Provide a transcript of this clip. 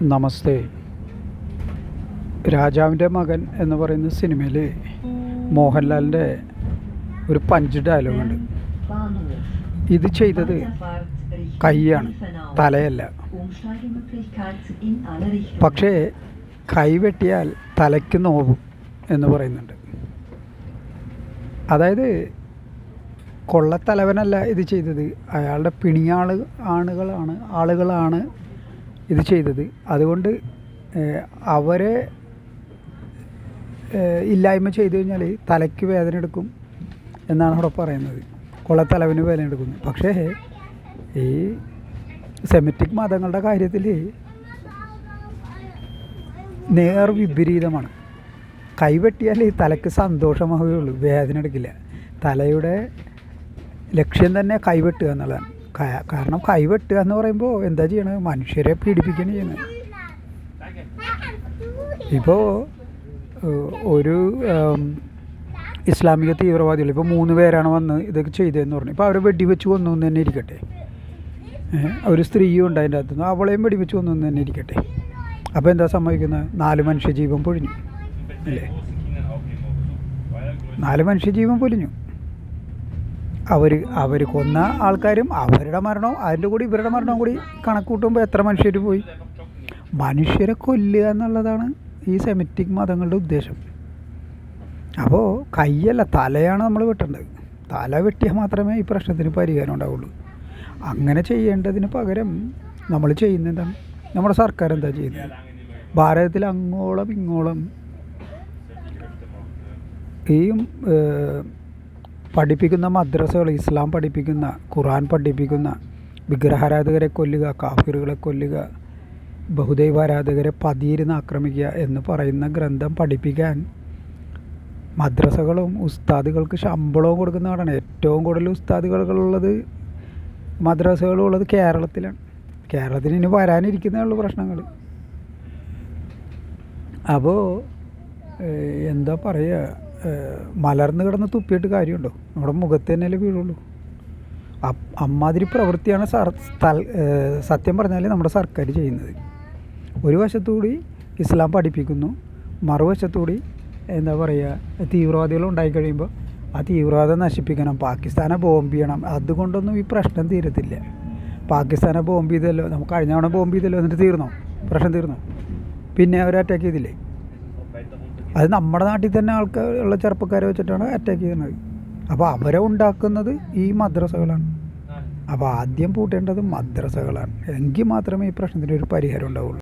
നമസ്തേ. രാജാവിന്റെ മകൻ എന്ന് പറയുന്ന സിനിമയിൽ മോഹൻലാലിന്റെ ഒരു പഞ്ച് ഡയലോഗുണ്ട്. ഇത് ചെയ്തത് കൈയാണ് തലയല്ല. പക്ഷേ കൈ വെട്ടിയാൽ തലയ്ക്ക് നോവും എന്ന് പറയുന്നുണ്ട്. അതായത് കൊള്ളത്തലവനല്ല ഇത് ചെയ്തത്. അയാളുടെ പിണിയാൾ ആണുകളാണ് ആളുകളാണ് ഇത് ചെയ്തത്. അതുകൊണ്ട് അവരെ ഇല്ലായ്മ ചെയ്തു കഴിഞ്ഞാൽ തലയ്ക്ക് വേദന എടുക്കും എന്നാണ് അവിടെ പറയുന്നത്. കൊള്ളത്തലവന് വേദന എടുക്കുന്നു പക്ഷേ ഈ സെമിറ്റിക് മതങ്ങളുടെ കാര്യത്തിൽ നേർ വിപരീതമാണ്. കൈവെട്ടിയാൽ തലയ്ക്ക് സന്തോഷമാവുകയുള്ളൂ. വേദന എടുക്കില്ല. തലയുടെ ലക്ഷ്യം തന്നെ കൈവെട്ടുക എന്നുള്ളതാണ്. ക- കാരണം കൈവെട്ടുക എന്ന് പറയുമ്പോൾ എന്താ ചെയ്യണത് മനുഷ്യരെ പീഡിപ്പിക്കുകയാണ് ചെയ്യുന്നത്. ഇപ്പോൾ ഒരു ഇസ്ലാമിക തീവ്രവാദികൾ ഇപ്പോൾ മൂന്ന് പേരാണ് വന്ന് ഇതൊക്കെ ചെയ്തതെന്ന് പറഞ്ഞു. ഇപ്പോൾ അവരെ വെടിവെച്ച് കൊന്നു എന്ന് തന്നെ ഇരിക്കട്ടെ. ഒരു സ്ത്രീയും ഉണ്ട് അതിന്റെ അകത്തുനിന്ന് അവളെയും വെടിവെച്ച് കൊന്നു എന്ന് തന്നെ ഇരിക്കട്ടെ. അപ്പോൾ എന്താ സംഭവിക്കുന്നത് നാല് മനുഷ്യജീവൻ പൊഴിഞ്ഞു അല്ലേ? നാല് മനുഷ്യജീവൻ പൊലിഞ്ഞു. അവർ അവർ കൊന്ന ആൾക്കാരും അവരുടെ മരണവും അതിന്റെ കൂടി ഇവരുടെ മരണവും കൂടി കണക്ക് കൂട്ടുമ്പോൾ എത്ര മനുഷ്യർ പോയി? മനുഷ്യരെ കൊല്ലുക എന്നുള്ളതാണ് ഈ സെമിറ്റിക് മതങ്ങളുടെ ഉദ്ദേശം. അപ്പോൾ കൈയല്ല തലയാണ് നമ്മൾ വെട്ടേണ്ടത്. തല വെട്ടിയാൽ മാത്രമേ ഈ പ്രശ്നത്തിന് പരിഹാരം ഉണ്ടാവുള്ളൂ. അങ്ങനെ ചെയ്യേണ്ടതിന് പകരം നമ്മൾ ചെയ്യുന്ന എന്താണ്? നമ്മുടെ സർക്കാർ എന്താ ചെയ്യുന്നത്? ഭാരതത്തിൽ അങ്ങോളം ഇങ്ങോളം ഈ പഠിപ്പിക്കുന്ന മദ്രസകൾ ഇസ്ലാം പഠിപ്പിക്കുന്ന ഖുറാൻ പഠിപ്പിക്കുന്ന വിഗ്രഹാരാധകരെ കൊല്ലുക കാഫിറുകളെ കൊല്ലുക ബഹുദൈവാരാധകരെ പതിയിരുന്ന് ആക്രമിക്കുക എന്ന് പറയുന്ന ഗ്രന്ഥം പഠിപ്പിക്കാൻ മദ്രസകളും ഉസ്താദുകൾക്ക് ശമ്പളവും കൊടുക്കുന്ന നാടാണ് ഏറ്റവും കൂടുതൽ ഉസ്താദുകളുള്ളത് മദ്രസകളും ഉള്ളത് കേരളത്തിലാണ്. കേരളത്തിന് ഇനി വരാനിരിക്കുന്നേ ഉള്ളൂ പ്രശ്നങ്ങൾ. അപ്പോൾ എന്താ പറയുക? മലർന്ന് കിടന്ന് തുപ്പിയിട്ട് കാര്യമുണ്ടോ? നമ്മുടെ മുഖത്ത് തന്നെയല്ലേ വീഴുള്ളൂ. അമ്മാതിരി പ്രവൃത്തിയാണ് സർ സത്യം പറഞ്ഞാൽ നമ്മുടെ സർക്കാർ ചെയ്യുന്നത്. ഒരു വശത്തുകൂടി ഇസ്ലാം പഠിപ്പിക്കുന്നു മറുവശത്തുകൂടി എന്താ പറയുക തീവ്രവാദികൾ ഉണ്ടായി കഴിയുമ്പോൾ ആ തീവ്രവാദം നശിപ്പിക്കണം പാകിസ്ഥാനെ ബോംബ് ചെയ്യണം. അതുകൊണ്ടൊന്നും ഈ പ്രശ്നം തീരത്തില്ല. പാകിസ്ഥാനെ ബോംബ് ചെയ്തല്ലോ നമുക്ക് കഴിഞ്ഞ തവണ ബോംബ് ചെയ്തല്ലോ എന്നിട്ട് തീർന്നോ? പ്രശ്നം തീർന്നോ? പിന്നെ അവർ അറ്റാക്ക് ചെയ്തില്ലേ? അത് നമ്മുടെ നാട്ടിൽ തന്നെ ആൾക്കാർ ഉള്ള ചെറുപ്പക്കാരെ വെച്ചിട്ടാണ് അറ്റാക്ക് ചെയ്യുന്നത്. അപ്പോൾ അവരെ ഉണ്ടാക്കുന്നത് ഈ മദ്രസകളാണ്. അപ്പോൾ ആദ്യം പൂട്ടേണ്ടത് മദ്രസകളാണ്. എങ്കിൽ മാത്രമേ ഈ പ്രശ്നത്തിന് ഒരു പരിഹാരം ഉണ്ടാവുള്ളൂ.